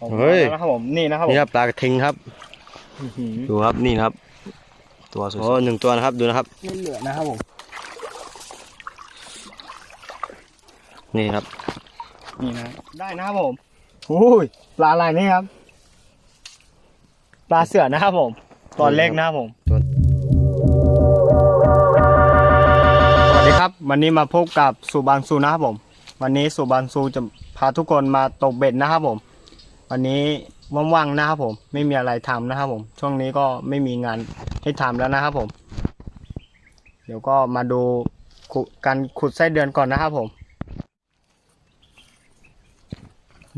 ออกเฮ้ย มาแล้วนะครับผมนี่นะครับผมนี่ครับปลากระทิงครับ อื้อหือดูครับนี่นะครับ ตัวสวยโอ้หนึ่งตัวนะครับดูนะครับ ไม่เหลือนะครับผมนี่ครับ นี่นะได้นะครับผมโอ้ยปลาอะไรนี่ครับ ปลาเสือนะครับผมตัวเล็กนะครับผมตัว สวัสดีครับ วันนี้มาพบกับสุบังซูนะครับผม วันนี้สุบังซูจะพาทุกคนมาตกเบ็ดนะครับผม วันนี้ว่างๆนะครับผม ไม่มีอะไรทำนะครับผม ช่วงนี้ก็ไม่มีงานให้ทำแล้วนะครับผม เดี๋ยวก็มาดูการขุดไส้เดือนก่อนนะครับผม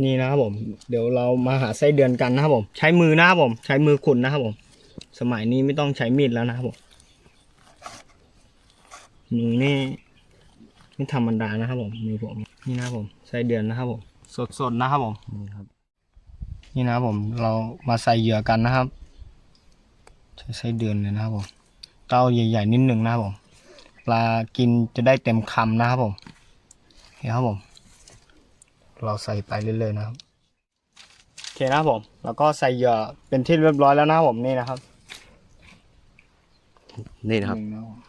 นี่นะครับผม เดี๋ยวเรามาหาไส้เดือนกันนะครับผม ใช้มือนะครับผม ใช้มือขุดนะครับผม สมัยนี้ไม่ต้องใช้มีดแล้วนะครับผมมือนี่ไม่ธรรมดานะครับผมมือผมนี่นะครับผมไส้เดือนนะครับผม สดๆนะครับผมนี่ครับ นี่นะครับผมเรามาใส่เหยื่อกันนะครับ ใช้ไส้เดือนเลยนะครับผมเต้าใหญ่ๆนิดหนึ่งนะครับผมปลากินจะได้เต็มคำนะครับผมเห็นครับผม เราใส่ไปเรื่อยๆนะครับโอเคนะครับผม แล้วก็ใส่เหยื่อเป็นที่เรียบร้อยแล้วนะครับผมนี่นะครับนี่นะครับหงนะครับผม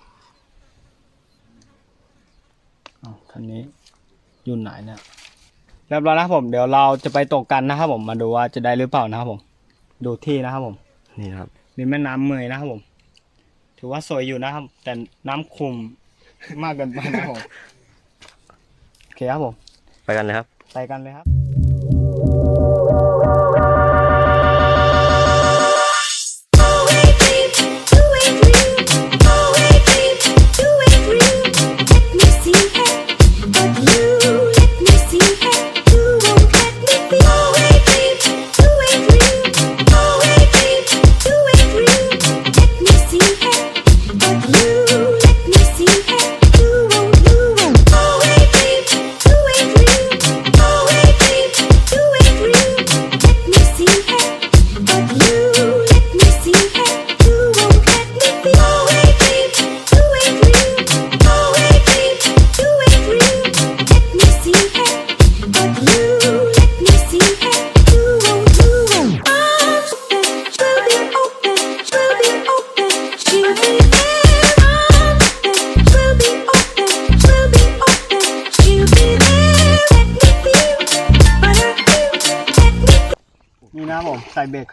อ้าวท่านนี้อยู่ไหนเนี่ย เรียบร้อยนะครับผมเดี๋ยวเราจะไปตกกันนะครับผมมาดูว่าจะได้หรือเปล่านะครับผม ดูที่นะครับผมนี่นะครับริมแม่น้ำเมยนะครับผม ถือว่าสวยอยู่นะครับ แต่น้ำขุ่มมากเกินไปนะครับผมโอเคครับผม ไปกันเลยครับ ไปกันเลยครับ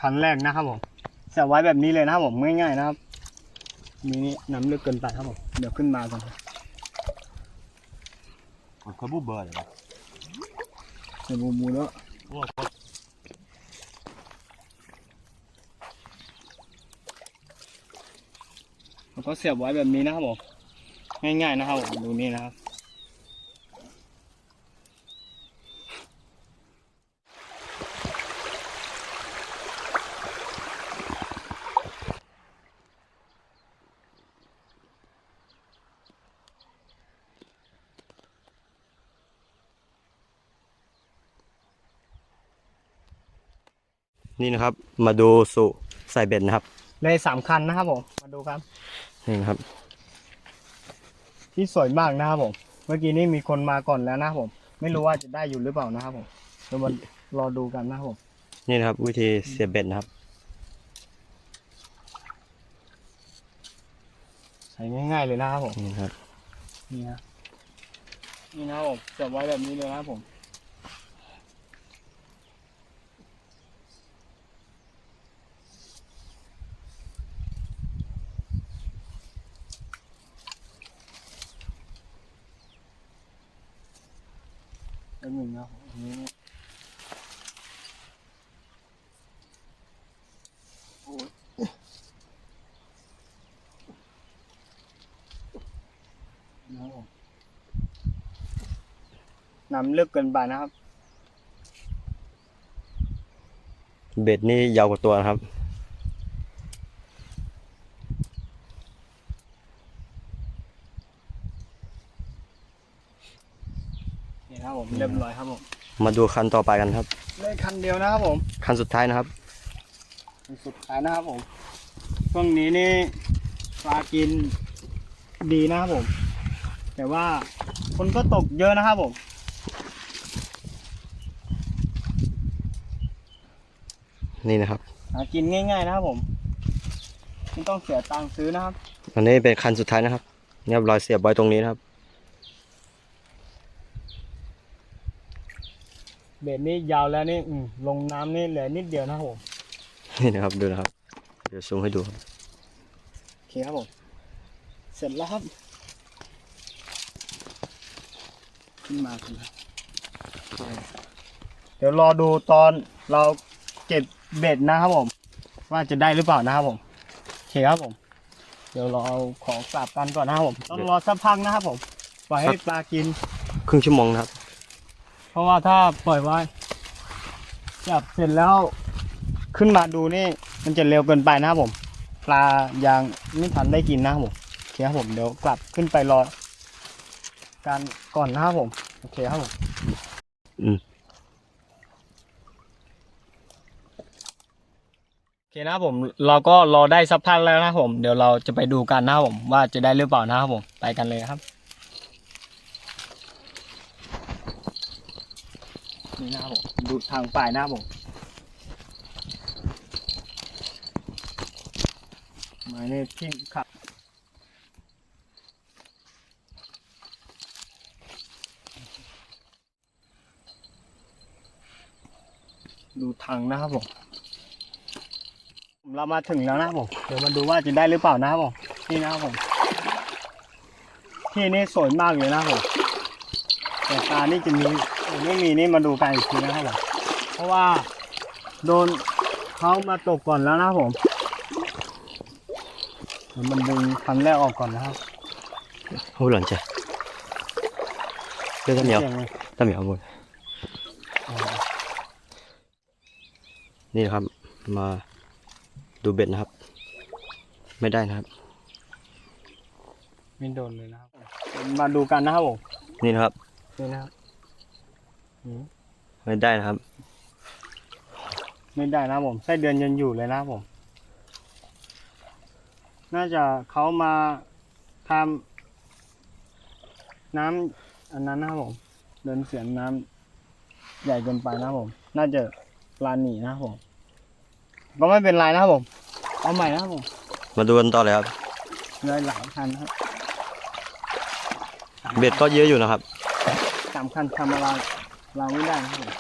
ครั้งแรกนะครับผมใส่ไว้แบบนี้เลยนะครับผมง่ายๆนะครับนี่นี่น้ำลึกเกินไปครับผมเดี๋ยวขึ้นมาก่อนครับเขาบูเบอร์เลยใส่บูมูแล้วแล้วก็เสียบไว้แบบนี้นะครับผมง่ายๆนะครับผมดูนี่นะครับ นี่นะครับ มาดูสุใส่เบ็ดนะครับ เลยสามคันนะครับผมมาดูครับ นี่นะครับ ที่สวยมากนะครับผม เมื่อกี้นี้มีคนมาก่อนแล้วนะครับผม ไม่รู้ว่าจะได้อยู่หรือเปล่านะครับผมเดี๋ยวมารอดูกันนะครับผม นี่นะครับ วิธีเสียบเบ็ดนะครับ ใส่ง่าย ๆ เลยนะครับผม นี่นะครับ นี่นะนี่นะครับผมเสียบไว้แบบนี้เลยนะครับผม แล้วหนึ่งนะครับอันนี้โอ้ยนะครับผม น้ำลึกเกินไปนะครับ เบ็ดนี่ยาวกว่าตัวนะครับ นี่นะครับผมเรียบร้อยครับผม มาดูคันต่อไปกันครับเลยคันเดียวนะครับผม คันสุดท้ายนะครับสุดท้ายนะครับผมช่วงนี้นี่ปลากินดีนะครับผม แต่ว่าคนก็ตกเยอะนะครับผม นี่นะครับหากินง่าย ๆ นะครับผมไม่ต้องเสียตังค์ซื้อนะครับ อันนี้เป็นคันสุดท้ายนะครับนี่ครับรอยเสียบไว้ตรงนี้นะครับ เบ็ดนี่ยาวแล้วนี่อืมลงน้ำนี่เหลือนิดเดียวนะครับผม นี่นะครับดูนะครับ เดี๋ยวซูมให้ดูครับโอเคครับผม เสร็จแล้วครับ ขึ้นมาขึ้นมาเดี๋ยวรอดูตอนเราเก็บ เบ็ดนะครับผม ว่าจะได้หรือเปล่านะครับผมโอเคครับผม เดี๋ยวเราเอาของกลับกันก่อนนะครับผม ต้องรอสักพักนะครับผมปล่อยให้ปลากิน ครึ่งชั่วโมงนะครับ เพราะว่าถ้าปล่อยไว้จับเสร็จแล้วขึ้นมาดูนี่ มันจะเร็วเกินไปนะครับผม ปลายังไม่ทันได้กินนะครับผมโอเคครับผมเดี๋ยวกลับขึ้นไปรอการก่อนนะครับผม โอเคครับผม อืม โอเคนะครับผมเราก็รอได้สักพักแล้วนะครับผม เดี๋ยวเราจะไปดูกันนะครับผมว่าจะได้หรือเปล่านะครับผมไปกันเลยครับนี่นะครับผมดูทางปลายนะครับผมหมายนี่ที่ขับดูทางนะครับผม เรามาถึงแล้วนะครับผม เดี๋ยวมาดูว่าจะได้หรือเปล่านะครับผม นี่นะครับผม ที่นี่สวยมากเลยนะครับผม แต่ตานี่จะมีหรือไม่มีนี่มาดูกันอีกทีนะครับผม เพราะว่าโดนเขามาตกก่อนแล้วนะครับผมเดี๋ยวมันดึงคันแรกออกก่อนนะครับ 好冷静。跟得苗 เสียงเลย 得苗หมด อ๋อ นี่นะครับ มา ดูเบ็ดนะครับ ไม่ได้นะครับ ไม่โดนเลยนะครับ มาดูกันนะครับผมนี่นะครับ นี่นะครับอืมไม่ได้นะครับ ไม่ได้นะครับผมไส้เดือนยังอยู่เลยนะครับผม น่าจะเขามาทำน้ำอันนั้นนะครับผม เดินเสียงน้ำใหญ่เกินไปนะครับผม น่าจะปลาหนีนะครับผม ก็ไม่เป็นไรนะครับผม เอาใหม่นะครับผมมาดูกันต่อเลยครับเลยหลายคันนะครับเบ็ดก็เยอะอยู่นะครับ สามคันทำอะไรเราไม่ได้นะครับผม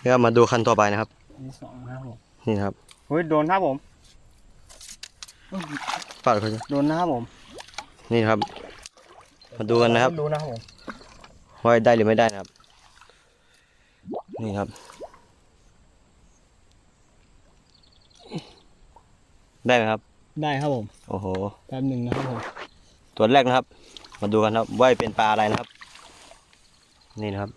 เดี๋ยวมาดูคันต่อไปนะครับนี่สองนะครับผมนี่นะครับเฮ้ยโดนครับผมปาดเขาจะโดนนะครับผม นี่นะครับ มาดูกันนะครับดูนะครับผม ว่าได้หรือไม่ได้นะครับ นี่ครับ ได้ไหมครับ ได้ครับผม โอ้โห แป๊บหนึ่งนะครับผม ตัวแรกนะครับ มาดูกันครับว่าเป็นปลาอะไรนะครับ นี่นะครับ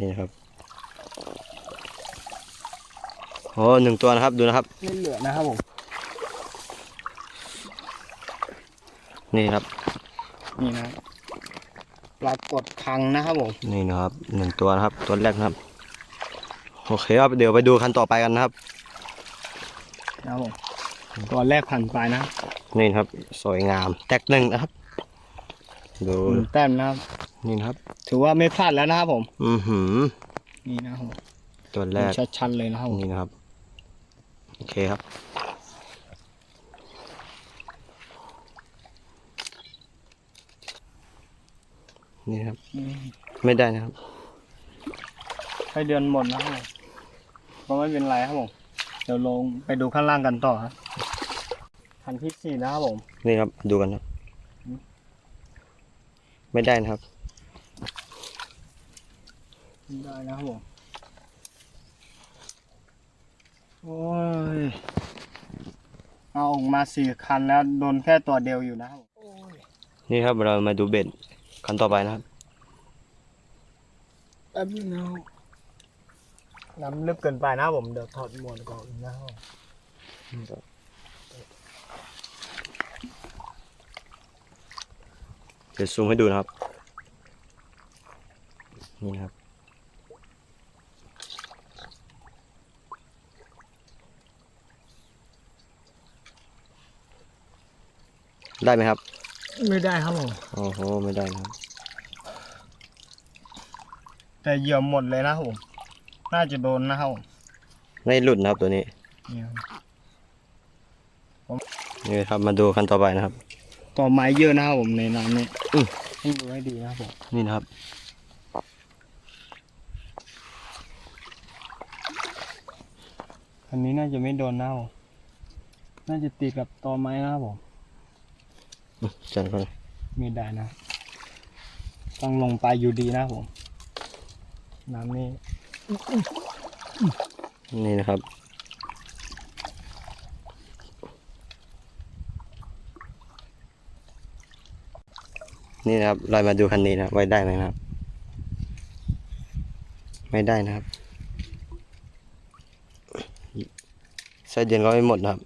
นี่นะครับโอ้หนึ่งตัวนะครับดูนะครับไม่เหลือนะครับผมนี่ครับ นี่นะปรากฏครั้งนะครับผมนี่นะครับหนึ่งตัวนะครับ ตัวแรกนะครับ โอเคครับเดี๋ยวไปดูคันต่อไปกันนะครับนะครับผมตัวแรกผ่านไปนะนี่นะครับ สวยงาม แตกหนึ่งนะครับ ดูหนึ่งแต้มนะครับ นี่นะครับ ถือว่าไม่พลาดแล้วนะครับผม อือหือ นี่นะครับผมตัวแรกชัดๆเลยนะครับผมนี่นะครับ โอเคครับ นี่นะครับอืมไม่ได้นะครับให้เดือนหมดนะครับผมก็ไม่เป็นไรครับผม เดี๋ยวลงไปดูข้างล่างกันต่อครับคันที่สี่นะครับผม นี่ครับ ดูกันครับ ไม่ได้นะครับ ได้นะครับผม โอ้ย เอาออกมาสี่คันแล้วโดนแค่ตัวเดียวอยู่นะครับผมนี่ครับเรามาดูเบ็ดคันต่อไปนะครับแป๊บนึงนะครับน้ำลึกเกินไปนะครับผม เดี๋ยวถอดหมวกก่อนนะครับเดี๋ยวซูมให้ดูนะครับ นี่นะครับ ได้ไหมครับ ไม่ได้ครับผมโอ้โหไม่ได้นะครับ แต่เหยื่อหมดเลยนะครับผม น่าจะโดนนะครับผมไม่หลุดนะครับตัวนี้นี่ครับนี่ครับมาดูคันต่อไปนะครับ ต่อไม้เยอะนะครับผมในน้ำนี้อืมต้องดูให้ดีนะครับผมนี่นะครับ อันนี้น่าจะไม่โดนนะครับผมน่าจะติดกับตอไม้นะครับผมอืม จันก่อนไม่ได้นะ ต้องลงไปอยู่ดีนะครับผม น้ำนี่ นี่นะครับ นี่นะครับเรามาดูคันนี้นะครับไว้ได้ไหมนะครับ ไม่ได้นะครับไส้เดือนก็ไม่หมดนะครับ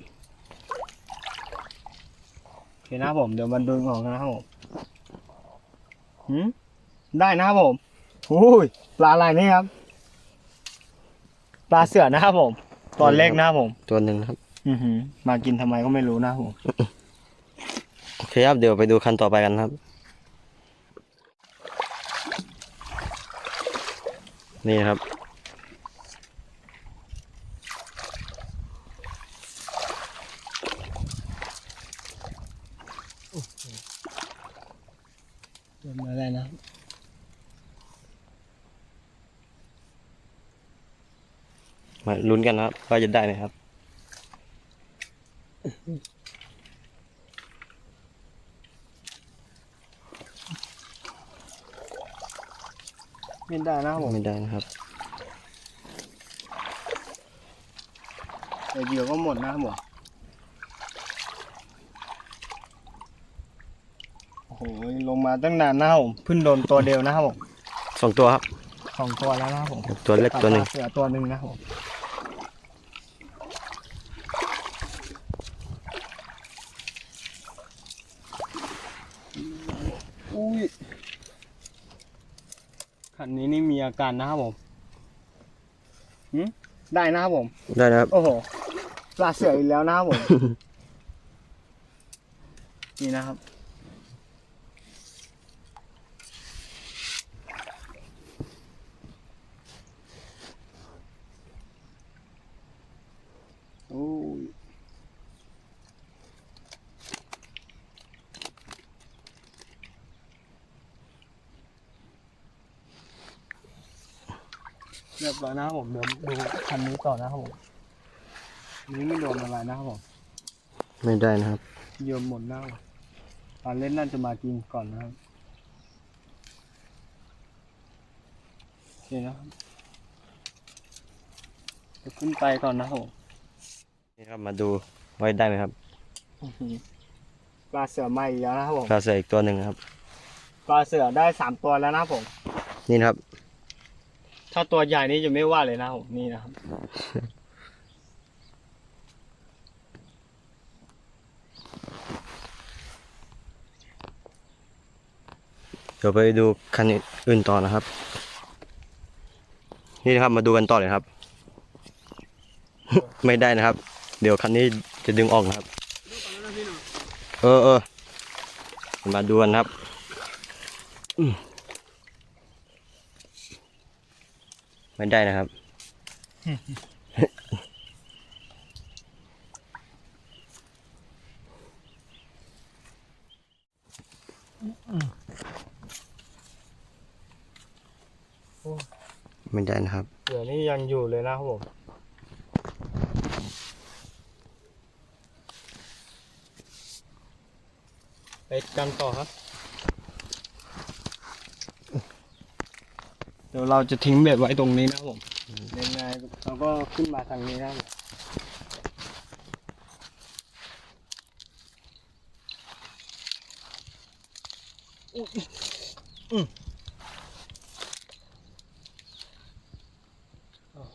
โอเคนะครับผมเดี๋ยวมันดึงออกนะครับผมหืมได้นะครับผมโอ้ยปลาอะไรนี่ครับ ปลาเสือนะครับผม ตอนเล็กนะครับผม ตัวหนึ่งนะครับ อือหือมากินทำไมก็ไม่รู้นะครับผมโอเคครับเดี๋ยวไปดูคันต่อไปกันนะครับ นี่นะครับ เป็นอะไรนะ มาลุ้นกันนะครับว่าจะได้ไหมครับ ไม่ได้นะครับผมไม่ได้นะครับแต่เหยื่อก็หมดนะครับผมโอ้โหลงมาตั้งนานนะครับผมเพิ่งโดนตัวเดียวนะครับผมสองตัวครับสองตัวแล้วนะครับผมตัวเล็กตัวหนึ่งปลาเสือตัวหนึ่งนะครับผมอุ้ยขันนี้นี่มี อาการนะครับผมหืมได้นะครับผม ได้นะครับ โอ้โหปลาเสืออีกแล้วนะครับผม นี่นะครับ บร้อยนะครับผมเดี๋ยวดูคันนี้ต่อนะครับผมอันนี้ไม่โดนอะไรนะครับผมไม่ได้นะครับโยมหมดแล้วตอนเล่นน่าจะมากินก่อนนะครับโอเคนะครับจะขึ้นไปก่อนนะครับผมนี่ครับมาดูไว้ได้ไหมครับอื้อหือปลาเสือมาอีกแล้วนะครับผมปลาเสืออีกตัวหนึ่งนะครับปลาเสือได้สามตัวแล้วนะครับผม นี่นะครับ ถ้าตัวใหญ่นี่จะไม่ว่าเลยนะผมนี่นะครับ เดี๋ยวไปดูคันอื่นต่อนะครับ นี่นะครับมาดูกันต่อเลยครับ ไม่ได้นะครับ เดี๋ยวคันนี้จะดึงออกนะครับ เออเออมาดูกันครับอืม ไม่ได้นะครับ ไม่ได้นะครับเสือนี่ยังอยู่เลยนะครับผมไปกันต่อครับ ดี๋ยวเราจะทิ้งเบ็ดไว้ตรงนี้นะครับผมยังไงเราก็ขึ้นมาทางนี้นะครับผมอุ๊ยอืมโอ้โห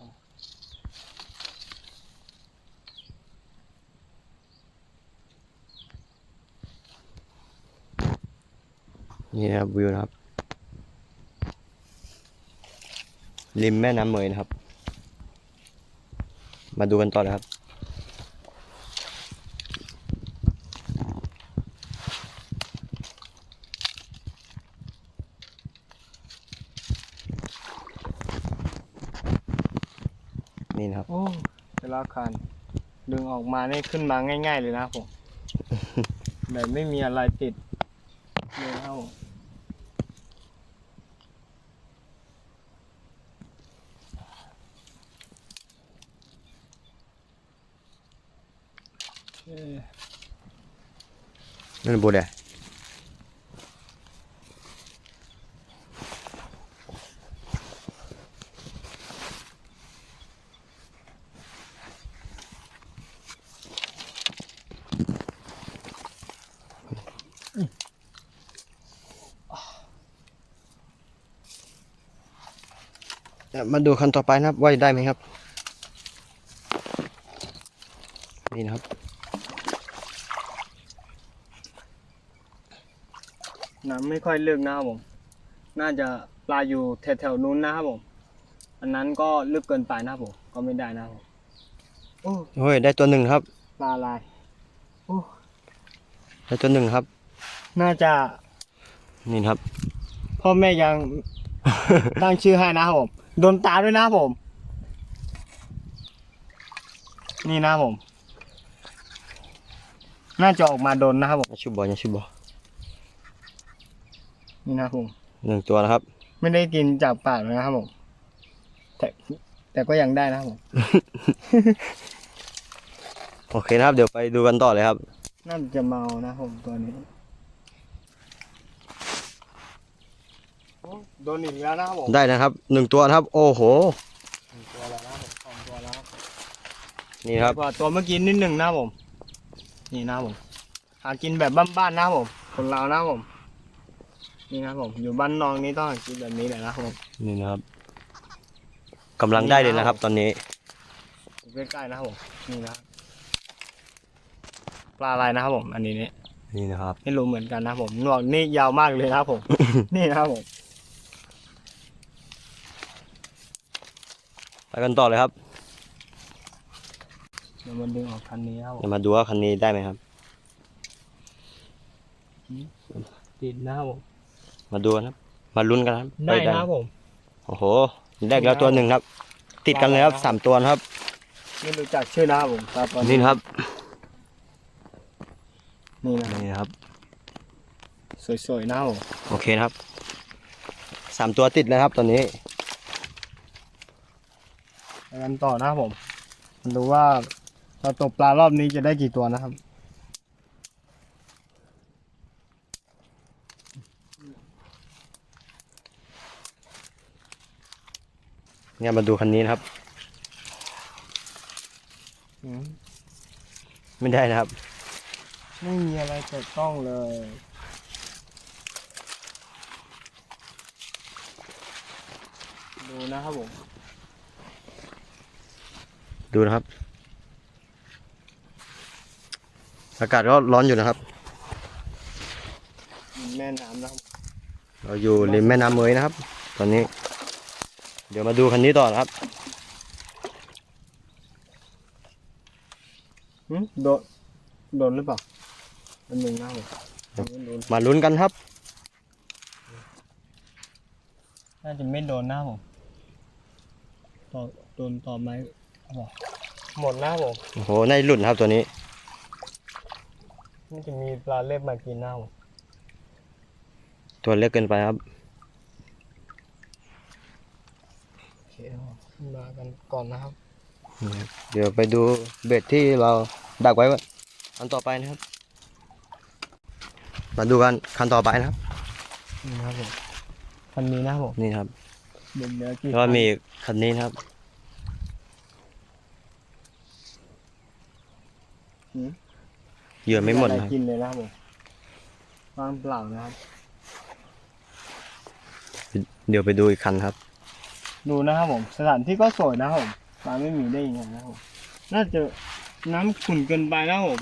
นี่นะครับวิวนะครับ ริมแม่น้ำเมยนะครับ มาดูกันต่อเลยครับ นี่นะครับ โอ้เวลาคันดึงออกมานี่ขึ้นมาง่าย ๆ เลยนะครับผม แบบไม่มีอะไรติดเลยนะครับผม นั่นบูดเลยมาดูคันต่อไปนะครับว่าได้ไหมครับ นี่นะครับ น้ำ ไม่ค่อยลึกนะครับผม น่าจะปลาอยู่แถวๆนู้นนะครับผม อันนั้นก็ลึกเกินไปนะครับผม ก็ไม่ได้นะครับผมโอ้เฮ้ยได้ตัวหนึ่งครับ ปลาลายโอ้ได้ตัวหนึ่งครับ น่าจะนี่นะครับ พ่อแม่ยัง ตั้งชื่อให้นะครับผม โดนตาด้วยนะครับผม นี่นะครับผม น่าจะออกมาโดนนะครับผมยาชุบบอยาชุบบอ นี่นะครับผมหนึ่งตัวนะครับ ไม่ได้กินจากปากเลยนะครับผมแต่แต่ก็ยังได้นะครับผม โอเคนะครับ เดี๋ยวไปดูกันต่อเลยครับ น่าจะเมานะครับผมตัวนี้โอ้โดนอีกแล้วนะครับผมได้นะครับหนึ่งตัวนะครับ โอ้โหหนึ่งตัวแล้วนะครับผมสองตัวแล้วครับนี่ครับ กว่าตัวเมื่อกี้นิดหนึ่งนะครับผม นี่นะครับผม หากินแบบบ้านๆนะครับผม คนเราวนะครับผม นี่นะครับผมอยู่บ้านนองนี่ต้องหากินแบบนี้แหละนะครับผมนี่นะครับกำลังได้เลยนะครับ ตอนนี้อยู่ใกล้ๆนะครับผมนี่นะครับปลาอะไรนะครับผม อันนี้เนี่ยนี่นะครับ ไม่รู้เหมือนกันนะครับผมหนวดนี่ยาวมากเลยนะครับผม นี่นะครับผมไปกันต่อเลยครับเดี๋ยวมันดึงออกคันนี้นะครับผมเดี๋ยวมาดูว่าคันนี้ได้ไหมครับ ติดนะครับผม มาดูกันครับ มาลุ้นกันครับได้ว่าจนะครับผม โอ้โหได้แล้วตัวหนึ่งครับ ติดกันเลยครับสามตัวนะครับไม่รู้จักชื่อนะครับผมครับตอนนี่นะครับ นี่นะนี่นะครับ สวยๆนะครับผมโอเคนะครับสามตัวติดแล้วครับตอนนี้ไปกันต่อนะครับผมมาดูว่าเราตกปลารอบนี้จะได้กี่ตัวนะครับ เนี่ยมาดูคันนี้นะครับอืมไม่ได้นะครับ ไม่มีอะไรแตะต้องเลย ดูนะครับผม ดูนะครับ อากาศก็ร้อนอยู่นะครับ แม่น้ำนะครับ เราอยู่ริมแม่น้ำเมยนะครับ ตอนนี้ เดี๋ยวมาดูคันนี้ต่อนะครับหึโดนโดนหรือเปล่าอันหนึ่งนะครับผมไม่โดนมาลุ้นกันครับ น่าจะไม่โดนนะครับผมต่อโดนต่อไหมบอกหมดนะครับผมโอ้โหในหลุดนะครับตัวนี้มันจะมีปลาเล็บมากินนะครับผมตัวเล็กเกินไปครับ โอเคครับมากันก่อนนะครับ เดี๋ยวไปดูเบ็ดที่เราดักไว้ว่าอันต่อไปนะครับ มาดูกันคันต่อไปนะครับ นี่นะครับผมคันนี้นะครับผมนี่ครับเดี๋ยวเดี๋ยวกี่แล้วก็มีอีกคันนี้นะครับ หืมเหยื่อไม่หมดอะนะครับรกินเลยนะครับผมวางเปล่านะครับ เดี๋ยวไปดูอีกคันครับ ดูนะครับผม สถานที่ก็สวยนะครับผมปลาไม่มีได้ยังไงนะครับน่าจะน้ำขุ่นเกินไปนะครับผม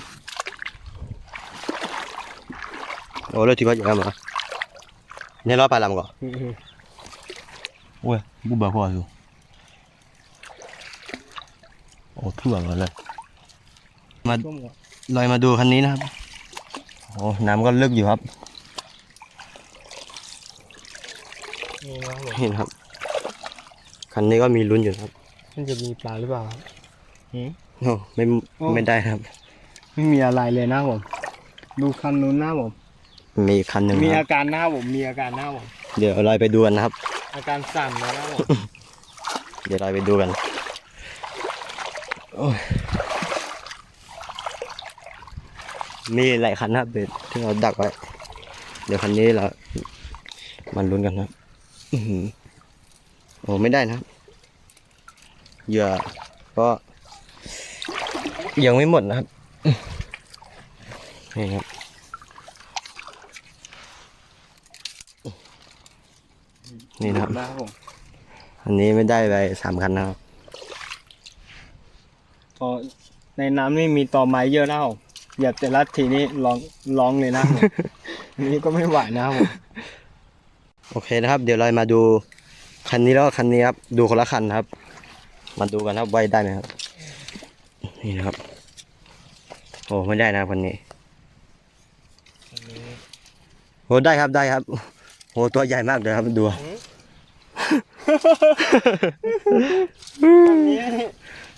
โอ้เลือดที่พัดอยู่แล้วเหรอเนี่ยรอดปลาลำก่อนโอ้ยบูบ้าพออยู่โอ้ทั่วเลยมาลอยมาดูคันนี้นะครับโอ้น้ำก็ลึกอยู่ครับเห็นครับ ครับคันนี้ก็มีลุ้นอยู่นะครับมันจะมีปลาหรือเปล่าครับหืม โอ้ไม่โอ้ ไม่ได้ครับ ไม่มีอะไรเลยนะครับผม ดูคันนู้นนะครับผม มีคันหนึ่งมีคอารับการนะครับผมมีอาการนะครับผม เดี๋ยวลอยไปดูกันนะครับ อาการสั่นนะครับผมเดี๋ยวลอยไปดูกันโอ้ยมีหลายคันนะครับเดี๋ยวที่เราดักไว้ เดี๋ยวคันนี้เรา มันลุ้นกันนะครับ อื้อหือโอ้ไม่ได้นะครับ เหยื่อก็ยังไม่หมดนะครับ นี่ครับนี่นะครับนะครับผมอันนี้ไม่ได้ไปสามคันนะครับพอในน้ำนี่มีตอไม้เยอะนะครับผมเหยียบแต่ละทีนี้ร้องร้องเลยนะครับผมอันนี้ก็ไม่ไหวนะครับผมโอเคนะครับ เดี๋ยวเรามาดูคันนี้แล้วก็คันนี้ครับ ดูคนละคันนะครับ มาดูกันครับว่าได้ไหมครับ นี่นะครับ โอ้ไม่ได้นะครับคันนี้โอ้ได้ครับได้ครับโอ้ตัวใหญ่มากเลยครับดูอันนี้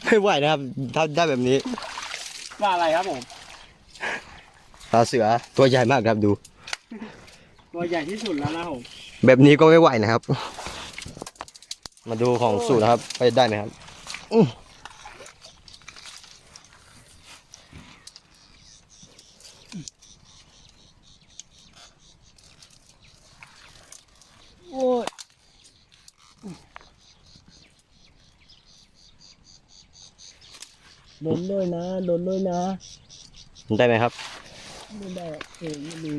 ไม่ไหวนะครับถ้าได้แบบนี้ปลาอะไรครับผมปลาเสือตัวใหญ่มากครับดู ตัวใหญ่ที่สุดแล้วนะครับผมแบบนี้ก็ไม่ไหวนะครับ มาดูของสูตรนะครับ ไปได้ไหมครับอื้อ โอ้ยโดนด้วยนะโดนด้วยนะ ได้ไหมครับ ไม่ได้เออไม่ลื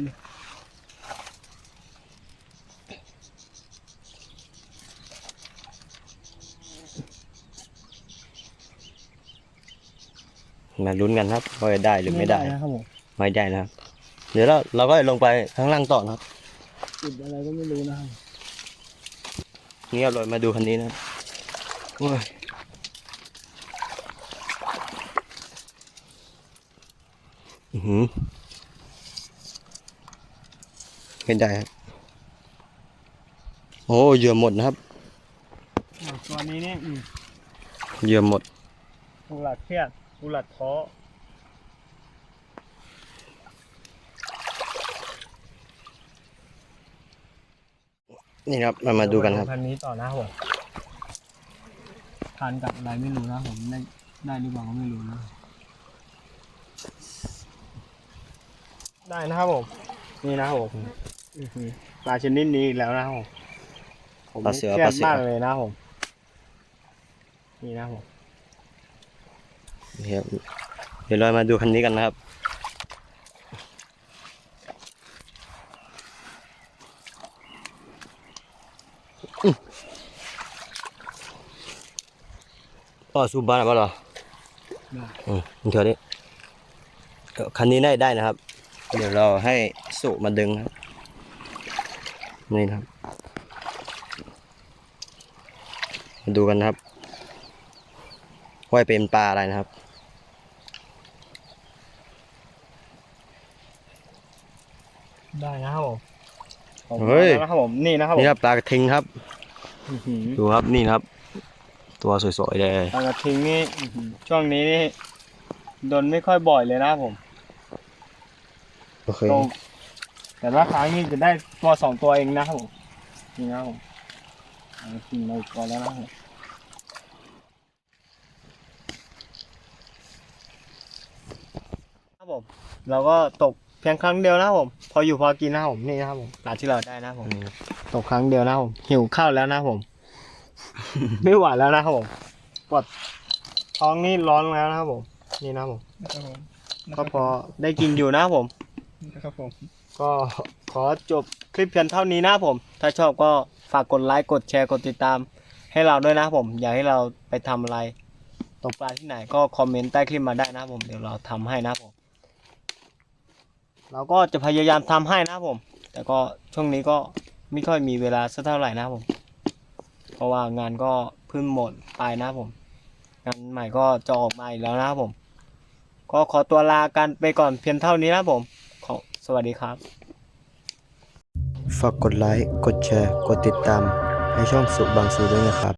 มมาลุ้นกันครับว่าจะได้หรือไม่ได้ นะครับผมไม่ได้นะครับ เดี๋ยวเราเราก็ลงไปข้างล่างต่อนะครับจุดอะไรก็ไม่รู้นะครับนี่เรามาดูคันนี้นะครับโอ้ยอื้อหือไม่ได้ครับ โอ้เหยื่อหมดนะครับ ตัวนี้เนี่ยอืมเหยื่อหมดกุหลาบเครียด กุหลาบท้อนี่ครับมามาดูกันครับคันนี้ต่อนะครับผมทานกับอะไรไม่รู้นะครับผมได้ได้หรือเปล่าก็ไม่รู้นะ ได้นะครับผม นี่นะครับผมอื้อหือปลาชนิดนี้อีกแล้วนะครับผมผมปลาเสือเครียปลาดเสือ มากเลยนะครับผม นี่นะครับผม นี่ครับเดี๋ยวเรามาดูคันนี้กันนะครับอ๋อซูบาร์นะบ่เหรอได้อืมเดี๋ยวนี้เอ่อคันนี้ได้ได้นะครับ เดี๋ยวเราให้สุมาดึงครับนี่นะครับ มาดูกันนะครับว่าเป็นปลาอะไรนะครับ ได้นะครับผมผมเฮ้ยอาแล้วนะครับผมนี่นะครับผมนี่ครับปลากระทิงครับ อื้อหือดูครับนี่นะครับ ตัวสวยๆเลยปลากระทิงนี่อื้อหือช่วงนี้นี่โดนไม่ค่อยบ่อยเลยนะครับผมโอเคตรงแต่ละครั้งนี่จะได้ตัวสองตัวเองนะครับผมนี่นะครับผมเอากินมาอีกตัวแล้วนะครับผมครับผมเราก็ตก เพียงครั้งเดียวนะครับผม พออยู่พอกินนะครับผมนี่นะครับผมปลาที่เราได้นะครับผมตกครั้งเดียวนะครับผมหิวข้าวแล้วนะครับผม ไม่ไหวแล้วนะครับผมปวดท้องนี่ร้อนแล้วนะครับผม นี่นะครับผมก็พอได้กินอยู่นะครับผมครับผม ก็ขอจบคลิปเพียงเท่านี้นะครับผม ถ้าชอบก็ฝากกดไลค์กดแชร์กดติดตาม ให้เราด้วยนะครับผม อยากให้เราไปทำอะไรตกปลาที่ไหนก็คอมเมนต์ใต้คลิปมาได้นะครับผมเดี๋ยวเราทำให้นะครับผม เราก็จะพยายามทำให้นะผม แต่ก็ช่วงนี้ก็ไม่ค่อยมีเวลาสักเท่าไหร่นะผม เพราะว่างานก็เพิ่งหมดไปนะผม งานใหม่ก็จะออกมาอีกแล้วนะครับผม ก็ขอตัวลากันไปก่อนเพียงเท่านี้นะผมขอสวัสดีครับ ฝากกดไลค์ กดแชร์ กดติดตาม ให้ช่องสุบางสูด้วยนะครับ